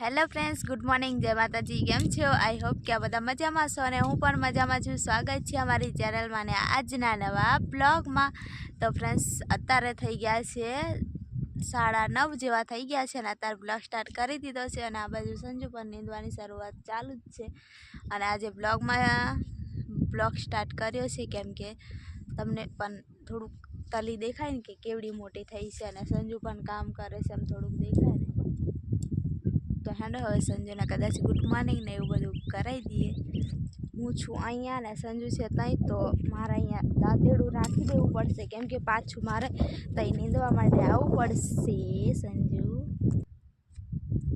Hello friends, good morning, જય માતાજી, કેમ છો? આઈ હોપ કે આ બધા મજામાં છો અને હું પણ મજામાં છું. સ્વાગત છે અમારી ચેનલમાં ને આજના નવા બ્લોગમાં. તો ફ્રેન્ડ્સ, અત્યારે થઈ ગયા છે સાડા નવ જેવા થઈ ગયા છે અને અત્યારે બ્લોગ સ્ટાર્ટ કરી દીધો છે અને આ બાજુ સંજુ પણ નીંદવાની શરૂઆત ચાલુ જ છે. અને આજે બ્લોગમાં બ્લોગ સ્ટાર્ટ કર્યો છે કેમ કે તમને પણ થોડુંક તલી દેખાય ને કે કેવડી મોટી થઈ છે અને સંજુ પણ કામ કરે છે એમ થોડુંક દેખાય. તો હેંડો હવે સંજુને કદાચ ગુડ મોર્નિંગ ને એવું બધું કરાવી દઈએ. હું છું અહીંયા ને સંજુ છે ત્યાં તો મારે અહીંયા દાંતેડું રાખી દેવું પડશે. કેમ કે પાછું મારે ત્યાં નીંદવા માટે આવવું પડશે, સંજુ.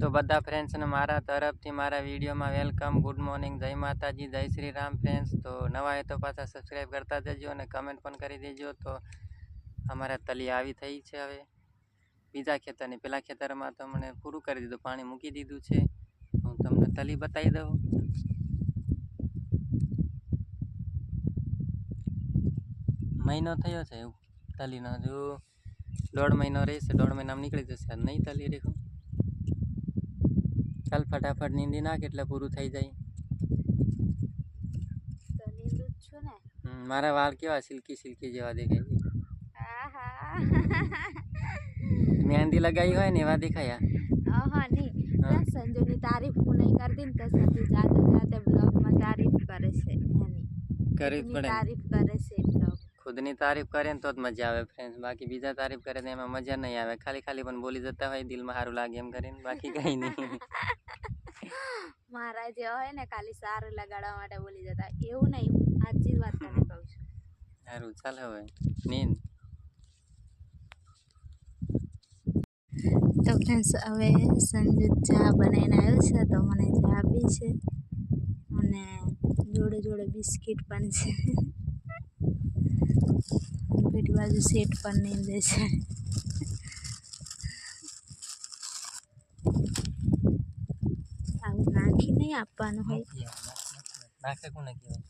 તો બધા ફ્રેન્ડ્સને મારા તરફથી મારા વિડીયોમાં વેલકમ ગુડ મોર્નિંગ જય માતાજી, જય શ્રી રામ ફ્રેન્ડ્સ તો નવા હોય તો પાછા સબસ્ક્રાઈબ કરતા જજો અને કમેન્ટ પણ કરી દેજો. તો અમારા તલી આવી થઈ છે હવે. બીજા ખેતરની. પેલા ખેતરમાં તો મને પૂરું કરી દીધું પાણી મૂકી દીધું છે. હું તમને તલી બતાવી દઉં. મહિનો થયો છે તલીનો હજુ દોઢ મહિનો રહેશે દોઢ મહિનામાં નીકળી જશે નહીં તલી રેખું ચાલ ફટાફટ નીંદી નાખ એટલે પૂરું થઈ જાય. મારા વાળ કેવા સિલ્કી સિલ્કી જેવા દેખાય છે. આહા. મહેંદી લગાવી હોય ને એવા દેખાયા. હા નહીં. ના, સંજુની તારીફ હું નહીં કરતી ને તો સંજુ જાતે જાતે બ્લોગમાં તારીફ કરે છે કરવી જ પડે. તારીફ કરે છે બ્લોગ ખુદની તારીફ કરે ને તો જ મજા આવે ફ્રેન્ડ્સ બાકી બીજા તારીફ કરે તો એમાં મજા નહીં આવે. ખાલી ખાલી પણ બોલી જતા હોય દિલમાં સારું લાગે એમ કરીને. બાકી કંઈ નહીં. મારા જે હોય ને ખાલી સારું લગાડવા માટે બોલી જતા એવું નહીં સાચી વાત તને કહું છું. સારું ચાલ હવે. નીંદ. તો ફ્રેન્ડ્સ હવે સંજુ ચા બનાવીને આવ્યો છે તો મને ચા આપી છે અને જોડે જોડે બિસ્કિટ પણ છે. પેટી બાજુ સેટ પણ નીંદે છે. આવું નાખી નહીં આપવાનું હોય. નાખે કોને કહેવાય?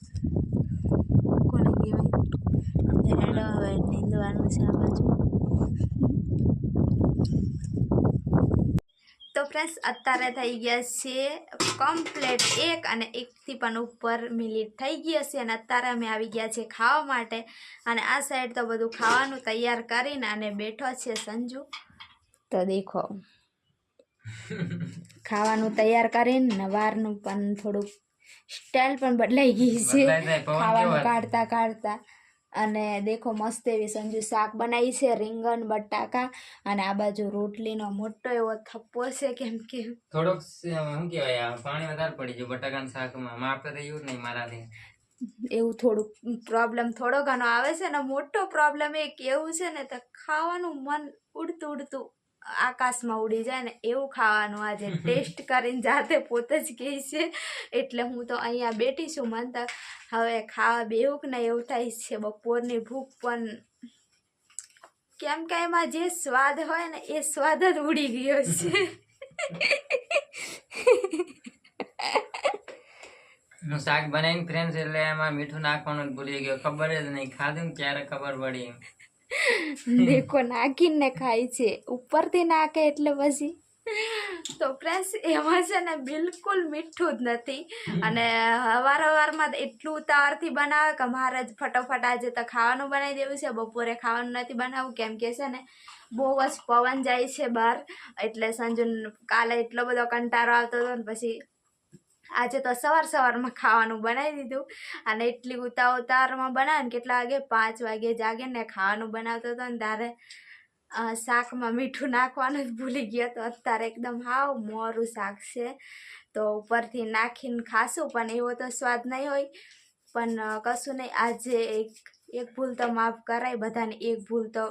કોને કહેવાય? હેડો હવે નીંદવાનું છે આ બાજુ. તો ફ્રેન્ડ્સ અત્યારે થઈ ગયા છે કમ્પ્લેટ એક અને એકથી પણ ઉપર મિનિટ થઈ ગયા છે અને અત્યારે અમે આવી ગયા છે ખાવા માટે. અને આ સાઈડ તો બધું ખાવાનું તૈયાર કરીને અને બેઠો છે સંજુ. તો દેખો ખાવાનું તૈયાર કરીને નવારનું વારનું પણ થોડુંક સ્ટાઇલ પણ બદલાઈ ગઈ છે. ખાવાનું કાઢતા કાઢતા. અને દેખો મસ્ત એવી સંજુ શાક બનાવી છે રીંગણ બટાકા અને આ બાજુ રોટલીનો મોટો એવો થપ્પો છે કેમ કે થોડોક શું કહેવાય પાણી વધારે પડી ગયું બટાકાના શાકમાં. માપ રહ્યું નહીં મારાથી. એવું થોડુંક પ્રોબ્લેમ થોડો ઘણો આવે છે ને મોટો પ્રોબ્લેમ એક એવું છે ને તો ખાવાનું મન ઉડતું ઉડતું આકાશમાં ઉડી જાય ને એવું ખાવાનું આજે ટેસ્ટ કરીને જાતે પોતે જ કહે છે. એટલે હું તો અહીંયા બેઠી છું મન તો હવે ખાવા બેવું કે નહીં એવું થાય છે. બપોરની ભૂખ પણ કેમ કે એમાં જે સ્વાદ હોય ને એ સ્વાદ જ ઉડી ગયો છે. શાક બનાવીને ફ્રેન્ડ્સ એટલે એમાં મીઠું નાખવાનું ભૂલી ગયો. ખબર જ નહીં. ખાધું ને ત્યારે ખબર પડી દેખો, નાખીને ખાય છે. ઉપરથી નાખે એટલે પછી? તો ફ્રેન્ડ્સ એમાં છે ને બિલકુલ મીઠું જ નથી. અને વારંવારમાં એટલું ઉતાવળથી બનાવે કે મારે જ ફટોફટ આજે તો ખાવાનું બનાવી દેવું છે, બપોરે ખાવાનું નથી બનાવવું કેમ કે છે ને, બહુ જ પવન જાય છે બહાર. એટલે સંજુ કાલે એટલો બધો કંટાળો આવતો હતો ને પછી આજે તો સવાર સવારમાં ખાવાનું બનાવી દીધું અને એટલી ઉતાર ઉતારમાં બનાવે કેટલા વાગે? પાંચ વાગે જાગે ને ખાવાનું બનાવતો હતો ને ત્યારે શાકમાં મીઠું નાખવાનું જ ભૂલી ગયો તો અત્યારે એકદમ હાવ મોરું શાક છે. તો ઉપરથી નાખીને ખાશું, પણ એવો તો સ્વાદ નહીં હોય. પણ કશું નહીં. આજે એક એક ભૂલ તો માફ કરાય બધાને એક ભૂલ તો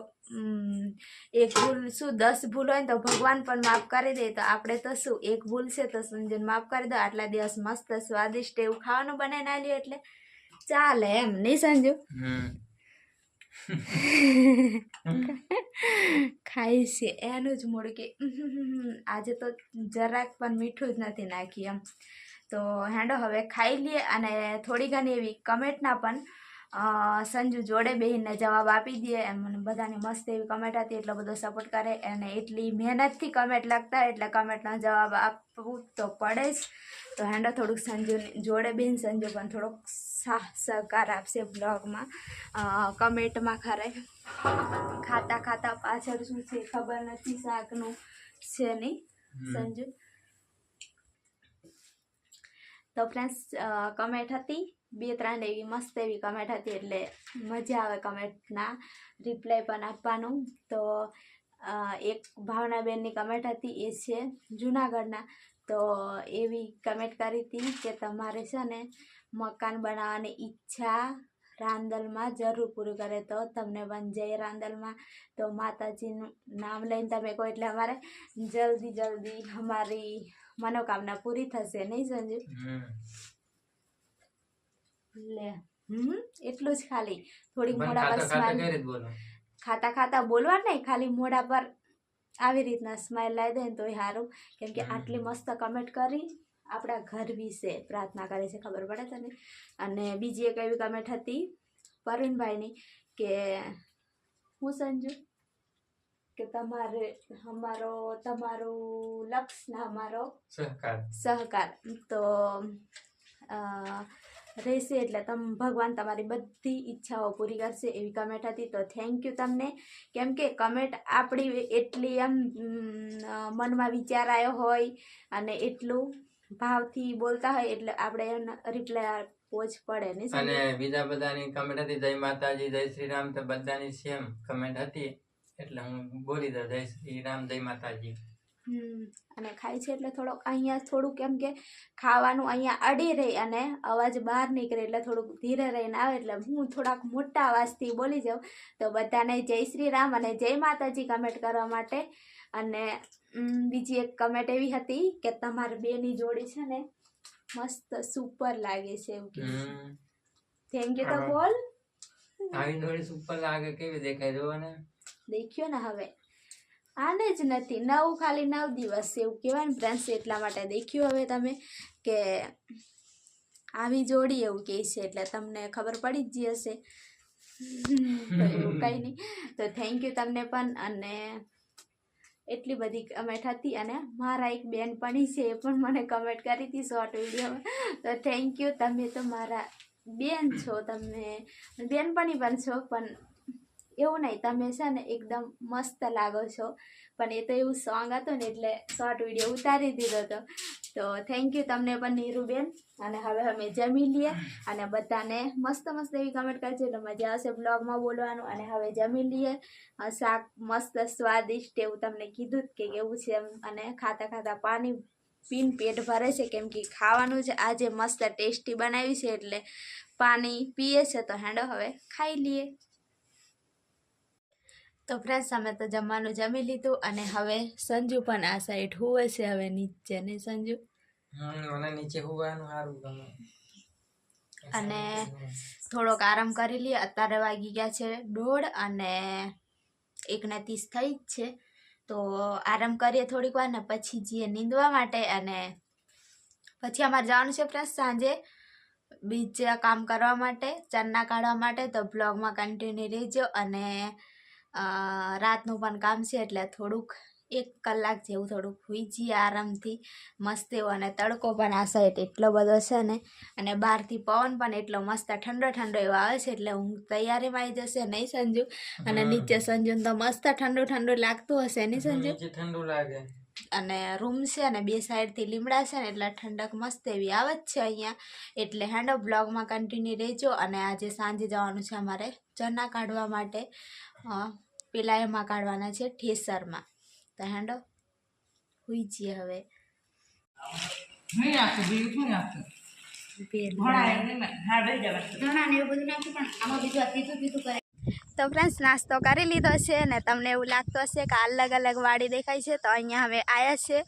એક ભૂલ શું દસ ભૂલ હોય ને તો ભગવાન પણ માફ કરી દે. તો આપણે તો શું એક ભૂલ છે તો સંજન માફ કરી દો. આટલા દિવસ મસ્ત સ્વાદિષ્ટ એવું ખાવાનું બનાવીને આલ્યું એટલે ચાલે એમ નહીં સંજુ? હમ. ખાય છે એનું જ મૂળ કે આજે તો જરાક પણ મીઠું જ નથી નાખ્યું એમ. તો હેંડો હવે ખાઈ લઈએ અને થોડી ઘણી એવી કમેન્ટના પણ સંજુ જોડે બેહીને જવાબ આપી દે એમ મને બધાની મસ્ત એવી કમેન્ટ હતી એટલો બધો સપોર્ટ કરે અને એટલી મહેનતથી કમેન્ટ લખતા એટલે કમેન્ટનો જવાબ આપવું તો પડે જ. તો હેન્ડો થોડુંક સંજુ જોડે બેન સંજુ પણ થોડોક સાહ સહકાર આપશે બ્લોગમાં. કમેન્ટમાં ખરે. ખાતા ખાતા પાછળ શું છે ખબર નથી શાકનું છે નહીં સંજુ? તો ફ્રેન્ડ્સ કમેન્ટ હતી. બે ત્રણ એવી મસ્ત એવી કમેન્ટ હતી એટલે મજા આવે કમેન્ટના રિપ્લાય પણ આપવાનું. તો એક ભાવનાબેનની કમેન્ટ હતી, એ છે જુનાગઢના. તો એવી કમેન્ટ કરી હતી કે તમારે છે ને મકાન બનાવવાની ઈચ્છા રાંદલમાં જરૂર પૂરું કરે તો તમને પણ જય રાંદલમાં. તો માતાજીનું નામ લઈને તમે કહો એટલે અમારે જલ્દી જલ્દી અમારી મનોકામના પૂરી થશે, નહીં સંજુ? લે હમ? એટલું જ ખાલી. થોડીક મોડા પર સ્માઈલ ખાતા ખાતા બોલવા નહીં ખાલી મોઢા પર આવી રીતના સ્માઈલ લાવી દે ને તોય સારું કેમ કે આટલી મસ્ત કમેન્ટ કરી આપણા ઘર વિશે પ્રાર્થના કરે છે ખબર પડે તને? અને બીજી એક એવી કમેન્ટ હતી પરવીનભાઈની કે હું સંજુ? કે તમારે અમારો તમારું લક્ષ ને અમારો સહકાર. સહકાર. તો રહેશે એટલે તમ ભગવાન તમારી બધી ઈચ્છાઓ પૂરી કરશે એવી કમેન્ટ હતી. તો થેન્ક યુ તમને. કેમ કે કમેન્ટ આપણી એટલી એમ મનમાં વિચાર આવ્યો હોય અને એટલું ભાવથી બોલતા હોય એટલે આપણે રિપ્લાય જ પડે ને અને બીજા બધાની કમેન્ટ હતી, જય માતાજી, જય શ્રી રામ, તો બધાની સેમ કમેન્ટ હતી. એટલે હું બોલી દઉં, જય શ્રી રામ, જય માતાજી. અને ખાય છે એટલે થોડોક અહીંયા થોડુંક એમ કે ખાવાનું અહીંયા અડી રહી અને અવાજ બહાર નીકળે એટલે થોડુંક ધીરે રહીને આવે એટલે હું થોડાક મોટા અવાજથી બોલી જાઉં. તો બધાને જય શ્રી રામ અને જય માતાજી કમેન્ટ કરવા માટે. અને બીજી એક કમેન્ટ એવી હતી કે તમારી બેની જોડી છે ને મસ્ત સુપર લાગે છે એવું કે. થેન્ક યુ તો બોલ. આવી જોડી સુપર લાગે કેવી દેખાય જોવાને દેખ્યો ને હવે. આને જ નથી, નવ ખાલી નવ દિવસ એવું કહેવાય ને ફ્રેન્ડ્સ એટલા માટે દેખ્યું હવે તમે કે આવી જોડી એવું કહે છે, એટલે તમને ખબર પડી જ હશે તો એવું કંઈ નહીં. તો થેન્ક યુ તમને પણ, અને એટલી બધી કમેન્ટ હતી, અને મારા એક બેનપણી છે, એ પણ મને કમેન્ટ કરી હતી શોર્ટ વિડીયોમાં તો થેન્ક યુ તમે તો મારા બેન છો, તમે બેનપણી પણ છો, પણ એવું નહીં, તમે છે ને એકદમ મસ્ત લાગો છો. પણ એ તો એવું સોંગ હતું ને એટલે શોર્ટ વીડિયો ઉતારી દીધો હતો. તો થેન્ક યુ તમને પણ નીરુબેન. અને હવે અમે જમી લઈએ અને બધાને મસ્ત મસ્ત એવી કમેન્ટ કરજો. એટલે મજા આવશે બ્લોગમાં બોલવાનું. અને હવે જમી લઈએ. શાક મસ્ત સ્વાદિષ્ટ એવું તમને કીધું કે કેવું છે એમ. અને ખાતા ખાતા પાણી પીન પેટ ભરે છે કેમ કે ખાવાનું જ આજે મસ્ત ટેસ્ટી બનાવ્યું છે. એટલે પાણી પીએ છે તો હેંડો, હવે ખાઈ લઈએ. તો ફ્રેન્ડ્સ અમે તો જમવાનું જમી લીધું અને હવે સંજુ પણ આ સાઈડ હુવે છે હવે નીચે ને સંજુ? મને નીચે હુવાનું સારું ગમે. અને થોડોક આરામ કરી લઈએ. અત્યારે વાગી ગયા છે દોઢ અને એકને ત્રીસ થઈ જ છે. તો આરામ કરીએ થોડીક વાર ને પછી જઈએ નીંદવા માટે અને પછી અમારે જવાનું છે ફ્રેન્ડ્સ સાંજે બીજા કામ કરવા માટે ચરના કાઢવા માટે. તો બ્લોગમાં કન્ટિન્યુ રહેજો અને રાતનું પણ કામ છે એટલે થોડુંક એક કલાક જેવું થોડુંક જઈએ આરામથી મસ્ત એવો અને તડકો પણ આ સાઈડ એટલો બધો છે ને અને બહારથી પવન પણ એટલો મસ્ત ઠંડો ઠંડો એવો આવે છે એટલે હું તૈયારીમાં આવી જશે નહીં સંજુ અને નીચે સંજુ તો મસ્ત ઠંડુ ઠંડુ લાગતું હશે નહીં સંજુ? ઠંડુ લાગે. અને રૂમ છે અને બે સાઈડથી લીમડા છે ને એટલે ઠંડક મસ્ત એવી આવે જ છે અહીંયા એટલે હેન્ડો બ્લોગમાં કન્ટિન્યુ રહેજો અને આજે સાંજે જવાનું છે અમારે ચના કાઢવા માટે પેલા એમાં કાઢવાના છે ઠેસરમાં. તો હેન્ડો હોઈ જઈએ હવે તો ફ્રેન્ડ્સ નાસ્તો કરી લીધો છે ને તમને એવું લાગતું હશે કે અલગ અલગ વાડી દેખાય છે તો અહીંયા હવે આવ્યા છે.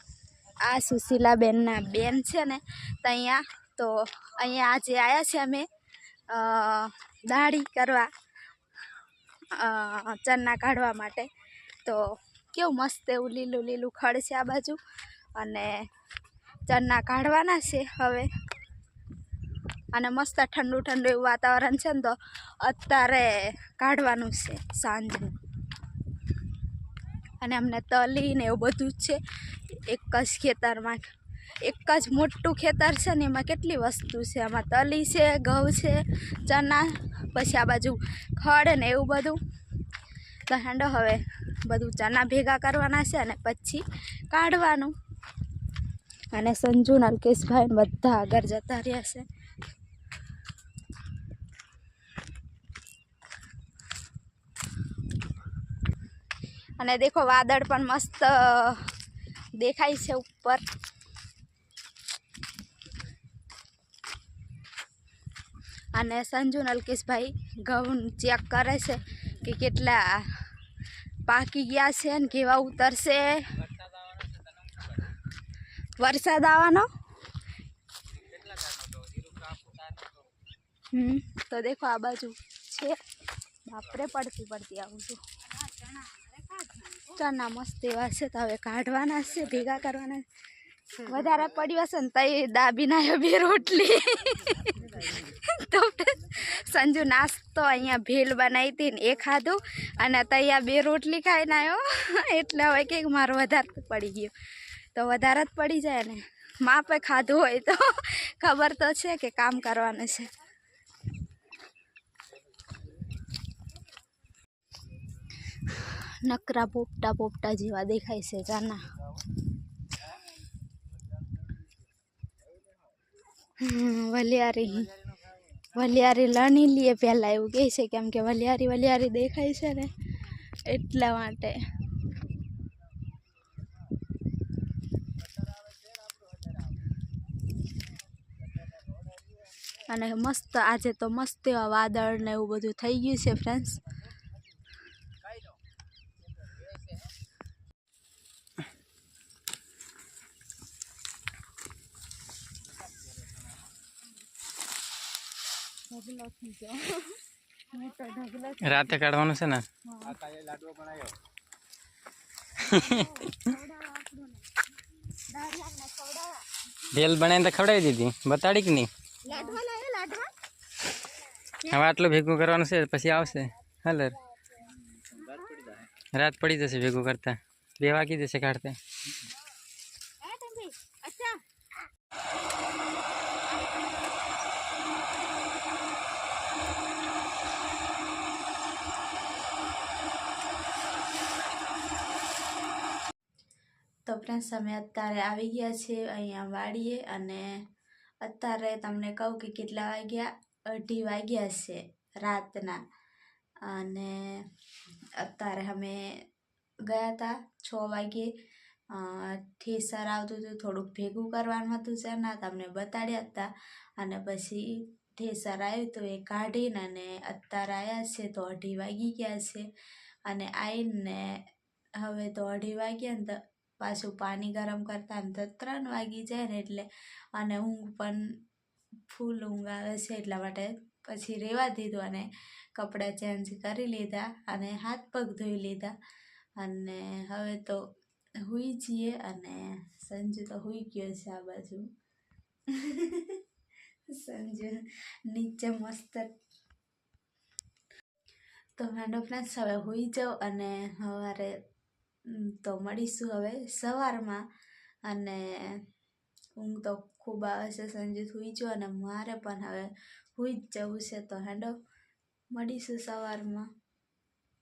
આ સુશીલાબેનના બેન છે ને તો અહીંયા તો અહીંયા આજે આવ્યા છે અમે દાઢી કરવા. અ, ચરના કાઢવા માટે. તો કેવું મસ્ત એવું લીલું લીલું ખડ છે આ બાજુ. અને ચરના કાઢવાના છે હવે. અને મસ્ત ઠંડુ ઠંડુ એવું વાતાવરણ છે ને તો અત્યારે કાઢવાનું છે સાંજનું. અને અમને તલી ને એવું બધું જ છે. એક જ ખેતરમાં. એક જ મોટું ખેતર છે ને એમાં કેટલી વસ્તુ છે. આમાં તલી છે ઘઉં છે ચણા પછી આ બાજુ ખડ ને એવું બધું. તો હવે બધું ચણા ભેગા કરવાના છે અને પછી કાઢવાનું. અને સંજુ નલકેશભાઈ બધા આગળ જતા રહ્યા છે. અને દેખો વાદળ પણ મસ્ત દેખાય છે ઉપર. અને સંજુ નલકેશભાઈ ઘઉં ચેક કરે છે કે કેટલા પાકી ગયા છે ને કેવા ઉતરશે. વરસાદ આવવાનો? હમ, તો દેખો આ બાજુ છે. બાપરે પડતી પડતી આવું છું. ચણા મસ્ત એવા છે, તો હવે કાઢવાના છે, ભેગા કરવાના વધારે પડ્યું હશે ને તઈ દાબી ના બે રોટલી. તો સંજુ નાસ્તો અહીંયા ભેલ બનાવી હતી ને એ ખાધું અને તૈયા બે રોટલી ખાઈને આવ્યો. એટલે હવે કંઈક મારો વધારે પડી ગયો. તો વધારે જ પડી જાય ને. માપે ખાધું હોય તો. ખબર તો છે કે કામ કરવાનું છે. નકરા પોપટા પોપટા જેવા દેખાય છે, જાના. વલિયારી વલિયારી લણી લઈએ પહેલાં એવું કહે છે કેમ કે વલિયારી વલિયારી દેખાય છે ને એટલા માટે. અને મસ્ત, આજે તો મસ્ત એવા વાદળ ને એવું બધું થઈ ગયું છે ફ્રેન્ડ્સ રાતે કાઢવાનું છે ને ભેલ બનાવીને તો ખવડાવી દીધી બતાડી કે નહીં લાડવા લાવ્યા લાડવા હવે આટલું ભેગું કરવાનું છે પછી આવશે હલર રાત પડી જશે ભેગું કરતા બે વાગી જશે કાઢતે ફ્રેન્ડ્સ અમે અત્યારે આવી ગયા છીએ અહીંયા વાડીએ અને અત્યારે તમને કહું કે કેટલા વાગ્યા? અઢી વાગ્યા છે રાતના. અને અત્યારે અમે ગયા હતા છ વાગ્યે અ, ઠેસર આવતું હતું થોડુંક ભેગું કરવાનું હતું ચણા તમને બતાડ્યા હતા અને પછી ઠેસર આવ્યું તો એ કાઢીને અને અત્યારે આવ્યા છે તો અઢી વાગી ગયા છે. અને આવીને હવે તો અઢી વાગ્યા ને પાછું પાણી ગરમ કરતા ને તો ત્રણ વાગી જાય ને એટલે અને ઊંઘ પણ ફૂલ ઊંઘ આવે છે એટલા માટે પછી રહેવા દીધું અને કપડાં ચેન્જ કરી લીધા અને હાથ પગ ધોઈ લીધા. અને હવે તો હુઈ જઈએ અને સંજુ તો હુઈ ગયો છે આ બાજુ. સંજુ નીચે મસ્ત તો મેડમ ફ્રેન્ડ્સ હવે હુઈ જાઉં અને સવારે તો મળીશું હવે સવારમાં. અને ઊંઘ તો ખૂબ આવે છે, સંજુ હુઈ જો અને મારે પણ હવે હુઈ જ જવું છે, તો હેડો, મળીશું સવારમાં.